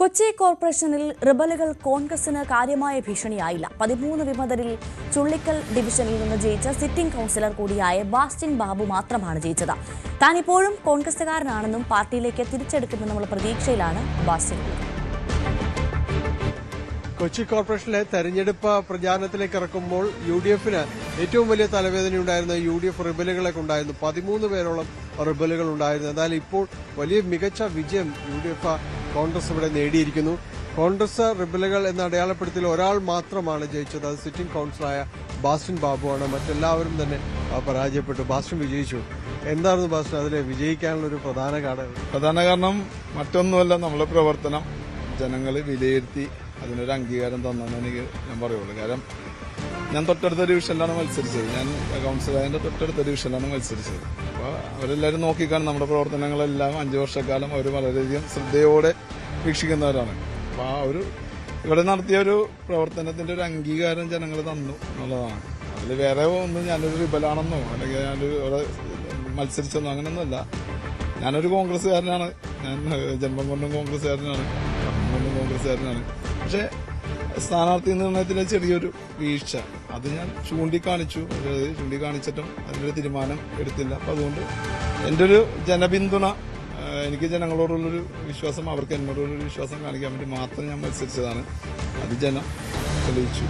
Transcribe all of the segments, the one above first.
കൊച്ചി കോർപ്പറേഷനിൽ റിബലുകൾ കോൺഗ്രസിന് കാര്യമായ ഭീഷണിയായില്ല. പതിമൂന്ന് വിമതരിൽ ചുള്ളിക്കൽ ഡിവിഷനിൽ നിന്ന് ജയിച്ച സിറ്റിംഗ് കൗൺസിലർ കൂടിയായ ബാസ്റ്റിൻ ബാബു മാത്രമാണ് ജയിച്ചത്. താൻ ഇപ്പോഴും കോൺഗ്രസുകാരനാണെന്നും പാർട്ടിയിലേക്ക് തിരിച്ചെടുക്കുമെന്നുള്ള പ്രതീക്ഷയിലാണ് ബാസ്റ്റിൻ. കൊച്ചി കോർപ്പറേഷനിലെ തെരഞ്ഞെടുപ്പ് പ്രചാരണത്തിലേക്ക് ഇറക്കുമ്പോൾ യു ഡി എഫിന് ഏറ്റവും വലിയ തലവേദനയുണ്ടായിരുന്ന യു ഡി എഫ് റിബലുകളൊക്കെ ഉണ്ടായിരുന്നു പതിമൂന്ന് പേരോളം റിബലുകൾ ഉണ്ടായിരുന്നു എന്നാൽ ഇപ്പോൾ വലിയ മികച്ച വിജയം യു ഡി എഫ് കോൺഗ്രസ് ഇവിടെ നേടിയിരിക്കുന്നു. കോൺഗ്രസ് റിബലുകൾ എന്ന അടയാളപ്പെടുത്തിൽ ഒരാൾ മാത്രമാണ് ജയിച്ചത്. അത് സിറ്റിംഗ് കൌൺസിലറായ ബാസ്റ്റിൻ ബാബുവാണ്. മറ്റെല്ലാവരും തന്നെ പരാജയപ്പെട്ടു. ബാസ്റ്റിൻ വിജയിച്ചു. എന്തായിരുന്നു ബാസ്റ്റിൻ? അതിൽ വിജയിക്കാനുള്ള ഒരു പ്രധാന കാരണം പ്രധാന കാരണം മറ്റൊന്നുമല്ല നമ്മുടെ പ്രവർത്തനം. ജനങ്ങൾ വിലയിരുത്തി അതിനൊരു അംഗീകാരം തന്നെന്ന് എനിക്ക് ഞാൻ പറയുള്ളൂ. കാരണം ഞാൻ തൊട്ടടുത്ത ഡിവിഷനിലാണ് മത്സരിച്ചത്. ഞാൻ കൗൺസിലറിന്റെ തൊട്ടടുത്ത ഡിവിഷനിലാണ് മത്സരിച്ചത്. അപ്പോൾ അവരെല്ലാവരും നോക്കിക്കാണും നമ്മുടെ പ്രവർത്തനങ്ങളെല്ലാം അഞ്ച് വർഷക്കാലം അവർ വളരെയധികം ശ്രദ്ധയോടെ വീക്ഷിക്കുന്നവരാണ്. അപ്പോൾ ആ ഒരു ഇവിടെ നടത്തിയ ഒരു പ്രവർത്തനത്തിന്റെ ഒരു അംഗീകാരം ജനങ്ങൾ തന്നു എന്നുള്ളതാണ്. അതിൽ വേറെ ഒന്നും ഞാനൊരു വിപലാണെന്നോ അല്ലെങ്കിൽ ഞാനൊരു ഇവിടെ മത്സരിച്ചെന്നോ അങ്ങനെയൊന്നുമല്ല ഞാനൊരു കോൺഗ്രസ്സുകാരനാണ്. ഞാൻ ജന്മം കൊണ്ടും കോൺഗ്രസ്സുകാരനാണ് കൊണ്ടും കോൺഗ്രസ്സുകാരനാണ്. പക്ഷെ സ്ഥാനാർത്ഥി നിർണയത്തിലെ ചെറിയൊരു വീഴ്ച. അത് ഞാൻ ചൂണ്ടിക്കാണിച്ചു. ചൂണ്ടിക്കാണിച്ചിട്ടും അതിനൊരു തീരുമാനം എടുത്തില്ല. അപ്പൊ അതുകൊണ്ട് എന്റെ ഒരു ജനപിന്തുണ എനിക്ക് ജനങ്ങളോടുള്ളൊരു വിശ്വാസം അവർക്ക് എന്നോടുള്ളൊരു വിശ്വാസം കാണിക്കാൻ വേണ്ടി മാത്രം ഞാൻ മത്സരിച്ചതാണ്. അത് ജനം തെളിയിച്ചു.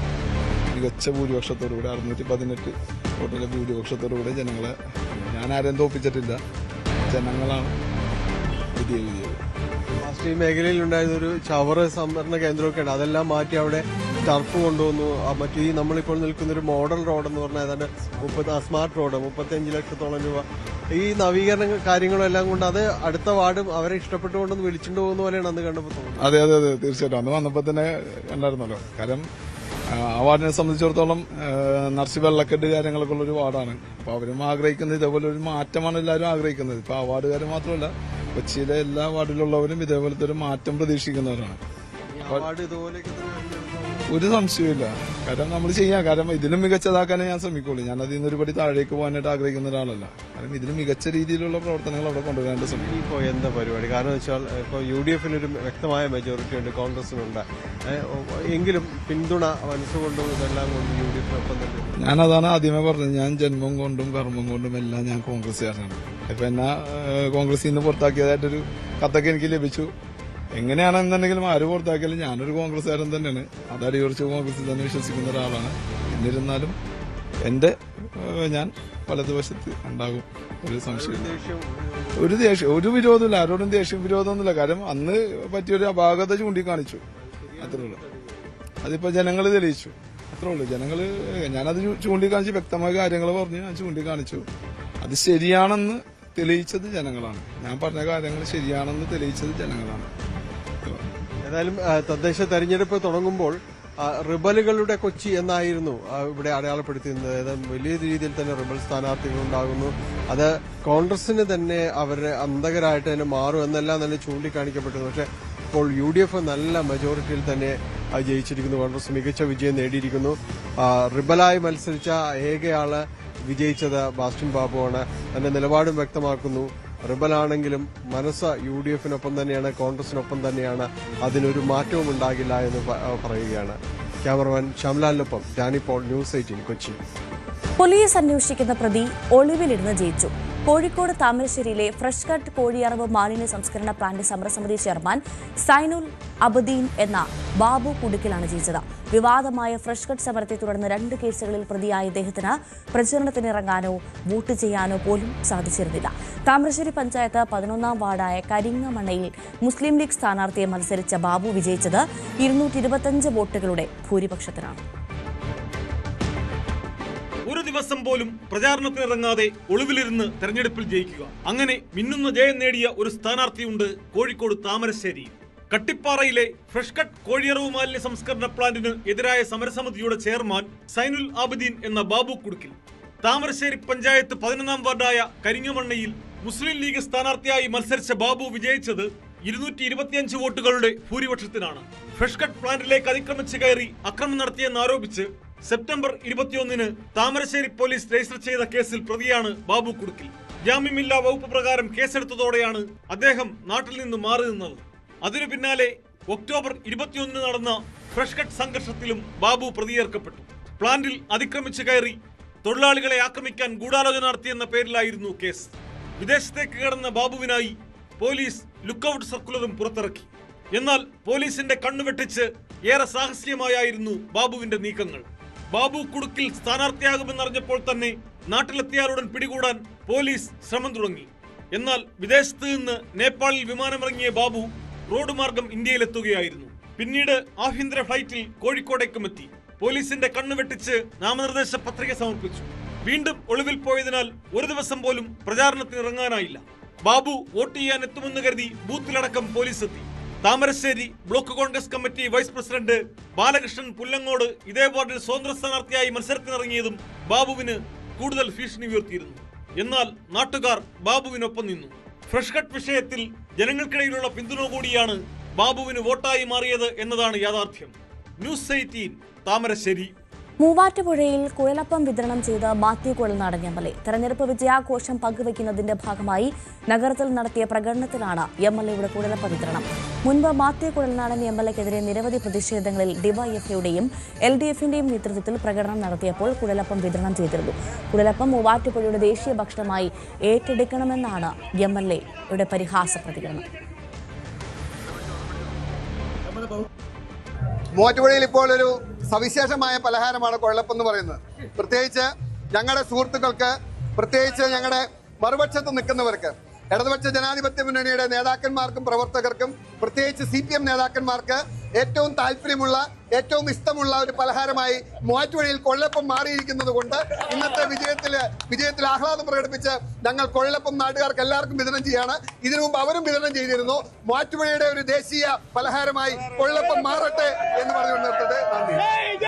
മികച്ച ഭൂരിപക്ഷത്തോടുകൂടി അറുന്നൂറ്റി പതിനെട്ട് വോട്ടിലെ ഭൂരിപക്ഷത്തോടുകൂടി ജനങ്ങളെ ഞാൻ ആരെയും തോപ്പിച്ചിട്ടില്ല ജനങ്ങളാണ് പുതിയ വിധിയത് ഈ മേഖലയിൽ ഉണ്ടായിരുന്ന ഒരു ചവറ് സംഭരണ ഉണ്ട്. അതെല്ലാം മാറ്റി അവിടെ ടർഫ് കൊണ്ടുവന്നു. മറ്റേ ഈ നമ്മളിപ്പോൾ നിൽക്കുന്ന ഒരു മോഡൽ റോഡ് എന്ന് പറഞ്ഞാൽ ഏതാണ്ട് മുപ്പത്തി സ്മാർട്ട് റോഡ് മുപ്പത്തിയഞ്ച് ലക്ഷത്തോളം രൂപ. ഈ നവീകരണ കാര്യങ്ങളും എല്ലാം കൊണ്ട് അത് അടുത്ത വാർഡും അവരെ ഇഷ്ടപ്പെട്ടുകൊണ്ടൊന്ന് വിളിച്ചിട്ട് പോകുന്ന പോലെയാണ് അന്ന് കണ്ടപ്പോൾ തോന്നുന്നത്. അതെ അതെ അതെ തീർച്ചയായിട്ടും. അന്ന് വന്നപ്പോൾ തന്നെ ഉണ്ടായിരുന്നല്ലോ കാരണം ആ, വാർഡിനെ സംബന്ധിച്ചിടത്തോളം നർസി വെള്ളക്കെട്ട് കാര്യങ്ങളൊക്കെ ഉള്ള ഒരു വാർഡാണ്. അപ്പോൾ അവരും ആഗ്രഹിക്കുന്നത് ഇതേപോലെ ഒരു മാറ്റമാണ് എല്ലാവരും ആഗ്രഹിക്കുന്നത്. ഇപ്പൊ ആ വാർഡുകാർ മാത്രമല്ല കൊച്ചിയിലെ എല്ലാ വാർഡിലുള്ളവരും ഇതേപോലത്തെ ഒരു മാറ്റം പ്രതീക്ഷിക്കുന്നവരാണ്. ഇതുപോലെയൊക്കെ ഒരു സംശയമില്ല കാരണം നമ്മൾ ചെയ്യാം. കാരണം ഇതിലും മികച്ചതാക്കാനേ ഞാൻ ശ്രമിക്കുള്ളൂ. ഞാൻ അതിൽ നിന്ന് ഒരു പടി താഴേക്ക് പോകാനായിട്ട് ആഗ്രഹിക്കുന്ന ഒരാളല്ല. കാരണം ഇതിന് മികച്ച രീതിയിലുള്ള പ്രവർത്തനങ്ങൾ അവിടെ കൊണ്ടുവരാനായിട്ട് ശ്രമിക്കും. ഇപ്പോൾ എന്താ പരിപാടി? കാരണം വെച്ചാൽ ഇപ്പോൾ യു ഡി എഫിന് ഒരു വ്യക്തമായ മെജോറിറ്റി ഉണ്ട് കോൺഗ്രസിനുണ്ട്. എങ്കിലും പിന്തുണ മനസ്സുകൊണ്ടും ഇതെല്ലാം കൊണ്ട് യു ഡി എഫിനൊപ്പം തന്നെ ഞാനതാണ് ആദ്യമേ പറഞ്ഞത്. ഞാൻ ജന്മം കൊണ്ടും കർമ്മം കൊണ്ടും എല്ലാം ഞാൻ കോൺഗ്രസ്സുകാരനാണ്. ഇപ്പം എന്നാ ഏഹ്, കോൺഗ്രസിൽ നിന്ന് പുറത്താക്കിയതായിട്ടൊരു കത്തൊക്കെ എനിക്ക് ലഭിച്ചു. എങ്ങനെയാണെന്നുണ്ടെങ്കിലും ആര് പുറത്താക്കിയാലും ഞാനൊരു കോൺഗ്രസ്സുകാരൻ തന്നെയാണ്. അതാടി അടിയുറച്ച് കോൺഗ്രസിൽ തന്നെ വിശ്വസിക്കുന്ന ഒരാളാണ്. എന്നിരുന്നാലും എന്റെ ഏഹ്, ഞാൻ വലതുവശത്ത് ഉണ്ടാകും. ഒരു സംശയം ഒരു ദേഷ്യം ഒരു വിരോധമില്ല. ആരോടും ദേഷ്യം വിരോധമൊന്നുമില്ല. കാരണം അന്ന് പറ്റിയൊരു അപാകത ചൂണ്ടിക്കാണിച്ചു. അത്രേ ഉള്ളൂ. അതിപ്പോ ജനങ്ങൾ തെളിയിച്ചു. അത്രേ ഉള്ളൂ. ജനങ്ങൾ ഞാനത് ചൂണ്ടിക്കാണിച്ച് വ്യക്തമായ കാര്യങ്ങൾ പറഞ്ഞു. ഞാൻ ചൂണ്ടിക്കാണിച്ചു. അത് ശരിയാണെന്ന് തെളിയിച്ചത് ജനങ്ങളാണ്. ഞാൻ പറഞ്ഞ കാര്യങ്ങൾ ശരിയാണെന്ന് തെളിയിച്ചത് ജനങ്ങളാണ്. ഏതായാലും തദ്ദേശ തെരഞ്ഞെടുപ്പ് തുടങ്ങുമ്പോൾ റിബലുകളുടെ കൊച്ചി എന്നായിരുന്നു ഇവിടെ അടയാളപ്പെടുത്തിയിരുന്നത്. വലിയ രീതിയിൽ തന്നെ റിബൽ സ്ഥാനാർത്ഥികൾ ഉണ്ടാകുന്നു. അത് കോൺഗ്രസിന് തന്നെ അവരുടെ അന്തകരായിട്ട് തന്നെ മാറും എന്നെല്ലാം തന്നെ ചൂണ്ടിക്കാണിക്കപ്പെട്ടത്. പക്ഷെ ഇപ്പോൾ യു ഡി എഫ് നല്ല മെജോറിറ്റിയിൽ തന്നെ ജയിച്ചിരിക്കുന്നു. കോൺഗ്രസ് മികച്ച വിജയം നേടിയിരിക്കുന്നു. റിബലായി മത്സരിച്ച ഏകയാൾ വിജയിച്ചത് ബാസ്റ്റിൻ ബാബുവാണ്. തന്റെ നിലപാടും വ്യക്തമാക്കുന്നു. റിബലാണെങ്കിലും മനസ്സ് യു ഡി എഫിനൊപ്പം തന്നെയാണ് കോൺഗ്രസിനൊപ്പം തന്നെയാണ് അതിനൊരു മാറ്റവും ഉണ്ടാകില്ല എന്ന് പറയുകയാണ്. Cameraman ശ്യാംലാലിനൊപ്പം Dani Paul News Eighteen Kochi. Police അന്വേഷിക്കുന്ന പ്രതി ഒളിവിലിരുന്ന് ജയിച്ചു. കോഴിക്കോട് താമരശ്ശേരിയിലെ ഫ്രഷ് കട്ട് കോഴിയറവ് മാലിന്യ സംസ്കരണ പ്ലാന്റ് സമരസമിതി ചെയർമാൻ സൈനുൽ അബദീൻ എന്ന ബാബു കുടുക്കിലാണ് ജയിച്ചത്. വിവാദമായ ഫ്രഷ് കട്ട് സമരത്തെ തുടർന്ന് രണ്ട് കേസുകളിൽ പ്രതിയായ ഇദ്ദേഹത്തിന് പ്രചരണത്തിനിറങ്ങാനോ വോട്ട് ചെയ്യാനോ പോലും സാധിച്ചിരുന്നില്ല. താമരശ്ശേരി പഞ്ചായത്ത് പതിനൊന്നാം വാർഡായ കരിങ്ങമണ്ണയിൽ മുസ്ലിം ലീഗ് സ്ഥാനാർത്ഥിയെ മത്സരിച്ച ബാബു വിജയിച്ചത് ഇരുന്നൂറ്റി ഇരുപത്തിയഞ്ച് വോട്ടുകളുടെ ഭൂരിപക്ഷത്തിനാണ്. ഒരു ദിവസം പോലും പ്രചാരണത്തിനിറങ്ങാതെ ഒളിവിലിരുന്ന് തെരഞ്ഞെടുപ്പിൽ ജയിക്കുക. അങ്ങനെ മിന്നുന്ന ജയം നേടിയ ഒരു സ്ഥാനാർത്ഥിയുണ്ട് കോഴിക്കോട് താമരശ്ശേരി. കട്ടിപ്പാറയിലെ ഫ്രഷ് കട്ട് കോഴിയറവ് മാലിന്യ സംസ്കരണ പ്ലാന്റിന് എതിരായ സമരസമിതിയുടെ ചെയർമാൻ സൈനുൽ ആബിദീൻ എന്ന ബാബു കുടുക്കിൽ. താമരശ്ശേരി പഞ്ചായത്ത് പതിനൊന്നാം വാർഡായ കരിങ്ങമണ്ണയിൽ മുസ്ലിം ലീഗ് സ്ഥാനാർത്ഥിയായി മത്സരിച്ച ബാബു വിജയിച്ചത് ഇരുന്നൂറ്റി ഇരുപത്തിയഞ്ച് വോട്ടുകളുടെ ഭൂരിപക്ഷത്തിനാണ്. ഫ്രഷ് കട്ട് പ്ലാന്റിലേക്ക് അതിക്രമിച്ച് കയറി അക്രമം നടത്തിയെന്ന് ആരോപിച്ച് സെപ്റ്റംബർ ഇരുപത്തിയൊന്നിന് താമരശ്ശേരി പോലീസ് രജിസ്റ്റർ ചെയ്ത കേസിൽ പ്രതിയാണ് ബാബു കുടുക്കിൽ. ജാമ്യമില്ലാ വകുപ്പ് പ്രകാരം കേസെടുത്തതോടെയാണ് അദ്ദേഹം നാട്ടിൽ നിന്ന് മാറി നിന്നത്. അതിനു പിന്നാലെ ഒക്ടോബർ ഇരുപത്തിയൊന്നിന് നടന്ന ഫ്രഷ് കട്ട് സംഘർഷത്തിലും ബാബു പ്രതിയേർക്കപ്പെട്ടു. പ്ലാന്റിൽ അതിക്രമിച്ചു കയറി തൊഴിലാളികളെ ആക്രമിക്കാൻ ഗൂഢാലോചന നടത്തിയെന്ന പേരിലായിരുന്നു കേസ്. വിദേശത്തേക്ക് കടന്ന ബാബുവിനായി പോലീസ് ലുക്കൌട്ട് സർക്കുലറും പുറത്തിറക്കി. എന്നാൽ പോലീസിന്റെ കണ്ണുവെട്ടിച്ച് ഏറെ സാഹസികമായായിരുന്നു ബാബുവിന്റെ നീക്കങ്ങൾ. ബാബു കുടുക്കിൽ സ്ഥാനാർത്ഥിയാകുമെന്നറിഞ്ഞപ്പോൾ തന്നെ നാട്ടിലെത്തിയാലുടൻ പിടികൂടാൻ പോലീസ് ശ്രമം തുടങ്ങി. എന്നാൽ വിദേശത്ത് നിന്ന് നേപ്പാളിൽ വിമാനമിറങ്ങിയ ബാബു റോഡ് മാർഗം ഇന്ത്യയിലെത്തുകയായിരുന്നു. പിന്നീട് ആഭ്യന്തര ഫ്ലൈറ്റിൽ കോഴിക്കോടേക്കും എത്തി. പോലീസിന്റെ കണ്ണു വെട്ടിച്ച് നാമനിർദ്ദേശ പത്രിക സമർപ്പിച്ചു. വീണ്ടും ഒളിവിൽ പോയതിനാൽ ഒരു ദിവസം പോലും പ്രചാരണത്തിന് ഇറങ്ങാനായില്ല. ബാബു വോട്ട് ചെയ്യാൻ എത്തുമെന്ന് കരുതി ബൂത്തിലടക്കം പോലീസ് എത്തി. Thamarassery block Congress committee vice president Balakrishnan Pullangode ഇതേ വാർഡിൽ സ്വതന്ത്ര സ്ഥാനാർത്ഥിയായി മത്സരത്തിനിറങ്ങിയതും ബാബുവിന് കൂടുതൽ ഭീഷണി ഉയർത്തിയിരുന്നു. എന്നാൽ നാട്ടുകാർ ബാബുവിനൊപ്പം നിന്നു. ഫ്രഷ് കട്ട് വിഷയത്തിൽ ജനങ്ങൾക്കിടയിലുള്ള പിന്തുണ കൂടിയാണ് ബാബുവിന് വോട്ടായി മാറിയത് എന്നതാണ് യാഥാർത്ഥ്യം. News eighteen Thamarassery. മൂവാറ്റുപുഴയിൽ കുഴലപ്പം വിതരണം ചെയ്ത് Mathew Kuzhalnadan M L A. തെരഞ്ഞെടുപ്പ് വിജയാഘോഷം പങ്കുവയ്ക്കുന്നതിന്റെ ഭാഗമായി നഗരത്തിൽ നടത്തിയ പ്രകടനത്തിലാണ് എം എൽ എയുടെ കുഴലപ്പ വിതരണം. മുൻപ് മാത്യു കുഴൽനാടൻ എം എൽ എക്കെതിരെ നിരവധി പ്രതിഷേധങ്ങളിൽ ഡിവൈഎഫ്ഐയുടെയും എൽ ഡി എഫിന്റെയും നേതൃത്വത്തിൽ പ്രകടനം നടത്തിയപ്പോൾ കുഴലപ്പം വിതരണം ചെയ്തിരുന്നു. കുഴലപ്പം മൂവാറ്റുപുഴയുടെ ദേശീയ ഭക്ഷണമായി ഏറ്റെടുക്കണമെന്നാണ് എം എൽ എയുടെ പരിഹാസ പ്രതികരണം. മൂവാറ്റുപുഴയിൽ ഇപ്പോൾ ഒരു സവിശേഷമായ പലഹാരമാണ് കൊഴലപ്പം എന്ന് പറയുന്നത്. പ്രത്യേകിച്ച് ഞങ്ങളുടെ സുഹൃത്തുക്കൾക്ക് പ്രത്യേകിച്ച് ഞങ്ങളുടെ മറുപക്ഷത്ത് നിൽക്കുന്നവർക്ക് ഇടതുപക്ഷ ജനാധിപത്യ മുന്നണിയുടെ നേതാക്കന്മാർക്കും പ്രവർത്തകർക്കും പ്രത്യേകിച്ച് സി പി എം നേതാക്കന്മാർക്ക് ഏറ്റവും താല്പര്യമുള്ള ഏറ്റവും ഇഷ്ടമുള്ള ഒരു പലഹാരമായി മൂവാറ്റുപുഴയിൽ കൊള്ളപ്പം മാറിയിരിക്കുന്നത് കൊണ്ട് ഇന്നത്തെ വിജയത്തിൽ വിജയത്തിൽ ആഹ്ലാദം പ്രകടിപ്പിച്ച് ഞങ്ങൾ കൊള്ളപ്പം നാട്ടുകാർക്ക് എല്ലാവർക്കും വിതരണം ചെയ്യാണ്. ഇതിനു മുമ്പ് അവരും വിതരണം ചെയ്തിരുന്നു. മൂവാറ്റുപുഴയുടെ ഒരു ദേശീയ പലഹാരമായി കൊള്ളപ്പം മാറട്ടെ എന്ന് പറഞ്ഞുകൊണ്ട് നിർത്തുന്നു